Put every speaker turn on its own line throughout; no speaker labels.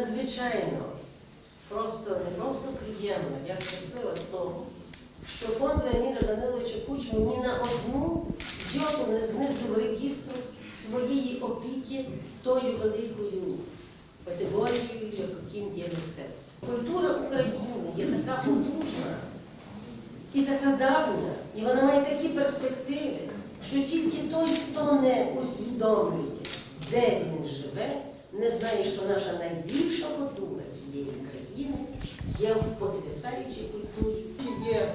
надзвичайно просто не просто приємно, я щаслива з того, що фонд Леоніда Даниловича Кучми ні на одну йоту не знизив регістру своєї опіки тою великою категорією, яким є мистецтво. Культура України є така потужна і така давня, і вона має такі перспективи, що тільки той, хто не усвідомлює, де він живе, не знає, що наша найбільша потуга цієї країни є в потрясаючій культурі.
Є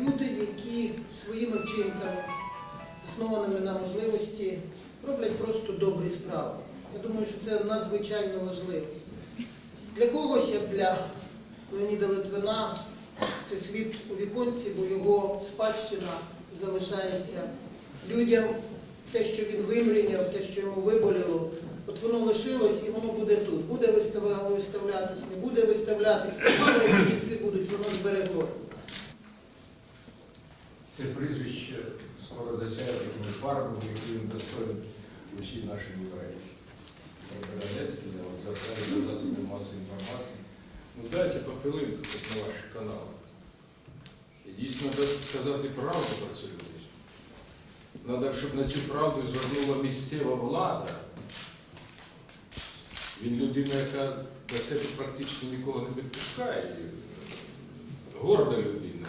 люди, які своїми вчинками, заснованими на можливості, роблять просто добрі справи. Я думаю, що це надзвичайно важливо. Для когось, як для Леоніда Литвина, це світ у віконці, бо його спадщина залишається людям. Те, що він вимріяв, те, що йому виболіло, от воно лишилось і воно буде тут. Буде виставля- виставлятись, не буде виставлятись, але які часи будуть, воно збереглося.
Це прізвище скоро засяє фарбами, які він достоїть усі наші євреї. Одеський, звертаю до засобів масової інформації. Ну дайте по хвилинку на ваші канали. І дійсно треба сказати правду про це люди. Треба, щоб на цю правду звернула місцева влада. Він людина, яка до себе практично нікого не відпускає. Е, Горда людина.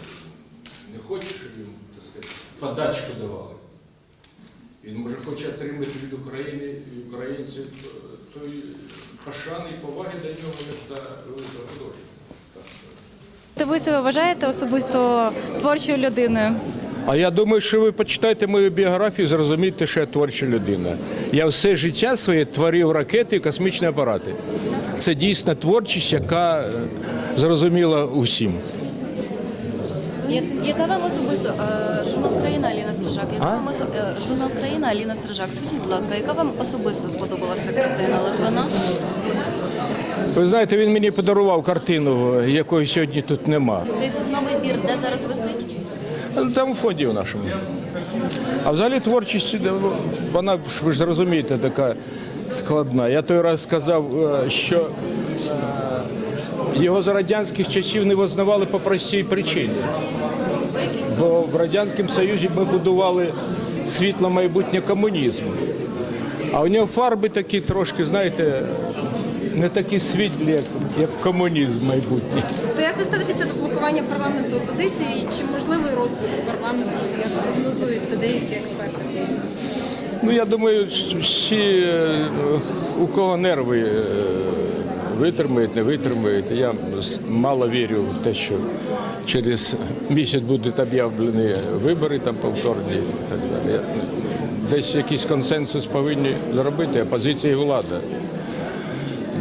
Не хоче, щоб йому, так сказати, подачку давали. Він може хоче отримати від України і українців е, той пошани і поваги до нього, до великого.
Та ви себе вважаєте особисто творчою людиною?
А я думаю, що ви почитаєте мою біографію, зрозумієте, що я творча людина. Я все життя своє творив ракети і космічні апарати. Це дійсно творчість, яка е, зрозуміла усім.
Як, яка вам особисто е, журнал Країна Аліна Стрижак? Яка вам осо- е, журнал Країна Аліна Стрижак? Скажіть, будь ласка, яка вам особисто сподобалася картина Литвина?
Ви знаєте, він мені подарував картину, якої сьогодні тут нема.
Цей сосновий бір, де зараз висить?
Ну, Там у фонді в нашому. А взагалі творчість, е, вона ви ж зрозумієте, така складна. Я той раз сказав, е, що е, його за радянських часів не визнавали по простій причині. Бо в Радянському Союзі ми будували світло майбутнє комунізму. А у нього фарби такі трошки, знаєте, не такі світлі, як, як комунізм майбутній.
То як ви ставитеся до блокування парламенту опозиції чи можливий розпуск парламенту, як прогнозуються деякі експерти?
Ну, я думаю, всі, е, у кого нерви е, витримають, не витримають. Я мало вірю в те, що через місяць будуть об'явлені вибори там повторні і так далі. Десь якийсь консенсус повинні зробити опозиція і влада.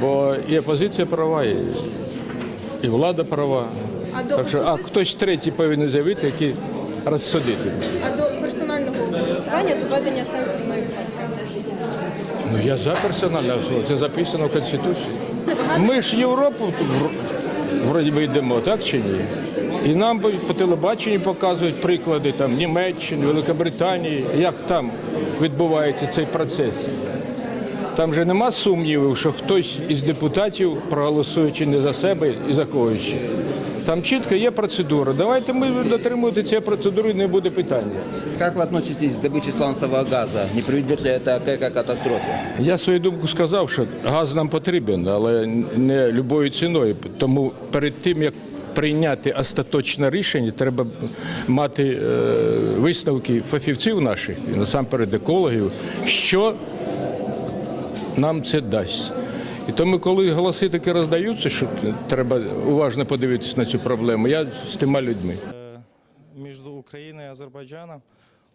Бо і опозиція права, і, і влада права.
А до
Так що, а
особисто-
хтось третій повинен з'явити, який розсудити.
А до персонального голосування доведення сенсорної кнопки?
Ну я за персональне голосування. Це записано в Конституції. Ми ж Європу в- вроді би йдемо, так чи ні? І нам по- по телебаченню показують приклади там Німеччини, Великобританії, як там відбувається цей процес. Там же нема сумнівів, що хтось із депутатів проголосує чи не за себе і за когось. ще. Там чітко є процедура. Давайте ми дотримувати цієї процедури, не буде питання.
Как вы относитесь к добыче сланцевого газа? Не приведет ли это к экокатастрофе?
Я свою думку сказав, що газ нам потрібен, але не любою ціною. Тому перед тим як прийняти остаточне рішення, треба мати е, висновки фахівців наших і насамперед екологів, що нам це дасть. І тому, коли голоси таки роздаються, що треба уважно подивитися на цю проблему, я з тими людьми.
Между Украиной и Азербайджаном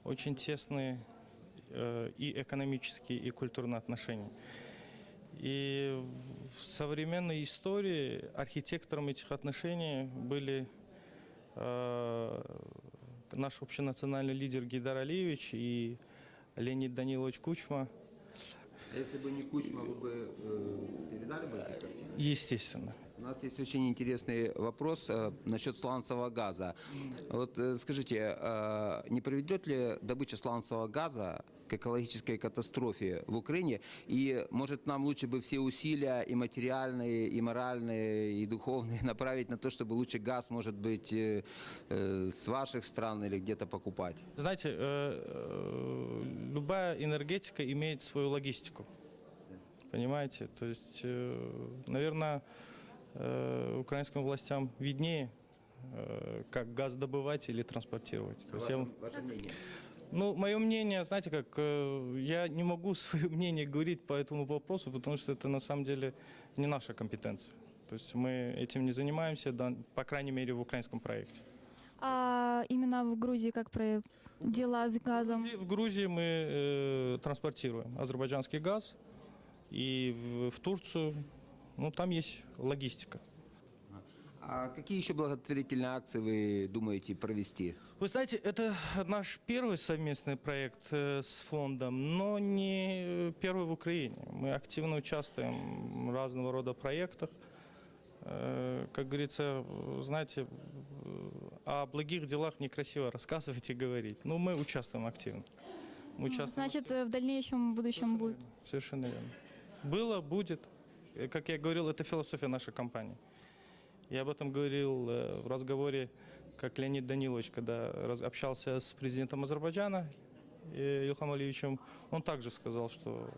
очень тесные э, и экономические, и культурные отношения. И в современной истории архитектором этих отношений были наш общенациональный лидер Гейдар Алиевич и Леонид Данилович Кучма.
Если бы не Кучма, вы бы передали бы эти картины?
Естественно.
У нас есть очень интересный вопрос э, насчет сланцевого газа. Вот э, скажите, э, не приведет ли добыча сланцевого газа к экологической катастрофе в Украине? И может нам лучше бы все усилия и материальные, и моральные, и духовные направить на то, чтобы лучше газ, может быть, с ваших стран или где-то покупать?
Знаете, любая энергетика имеет свою логистику. Понимаете? То есть, наверное, украинским властям виднее, э, как газ добывать или транспортировать. То есть я-
Ваше, ваше мнение?
Ну, мое мнение, знаете, как э, я не могу свое мнение говорить по этому вопросу, потому что это на самом деле не наша компетенция. То есть мы этим не занимаемся, да, по крайней мере, в украинском проекте.
А именно в Грузии как про дела с газом?
И в Грузии мы э, транспортируем азербайджанский газ, и в, в Турцию, ну, там есть логистика.
А какие еще благотворительные акции вы думаете провести?
Вы знаете, это наш первый совместный проект э, с фондом, но не первый в Украине. Мы активно участвуем в разного рода проектах. Э, Как говорится, знаете, о благих делах некрасиво рассказывать и говорить. Но мы участвуем активно. Мы участвуем
Значит, в дальнейшем будущем будет.
Совершенно верно. Было, будет. Э, Как я говорил, это философия нашей компании. Я об этом говорил э, в разговоре, как Леонид Данилович, когда общался с президентом Азербайджана э, Илхам Алиевичем, он также сказал, что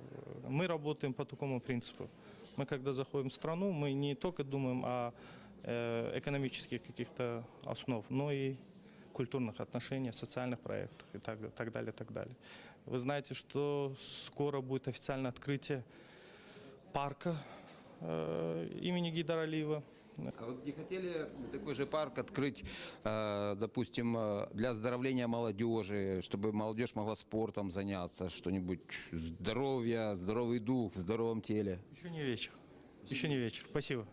мы работаем по такому принципу. Мы, когда заходим в страну, мы не только думаем о экономических каких-то основ, но и культурных отношениях, социальных проектах и так, так далее, так далее. Вы знаете, что скоро будет официальное открытие парка имени Гидара Алиева.
А вы не хотели такой же парк открыть, э, допустим, э, для оздоровления молодежи, чтобы молодежь могла спортом заняться, что-нибудь здоровье, здоровый дух в здоровом теле?
Еще не вечер. Еще не вечер. Спасибо.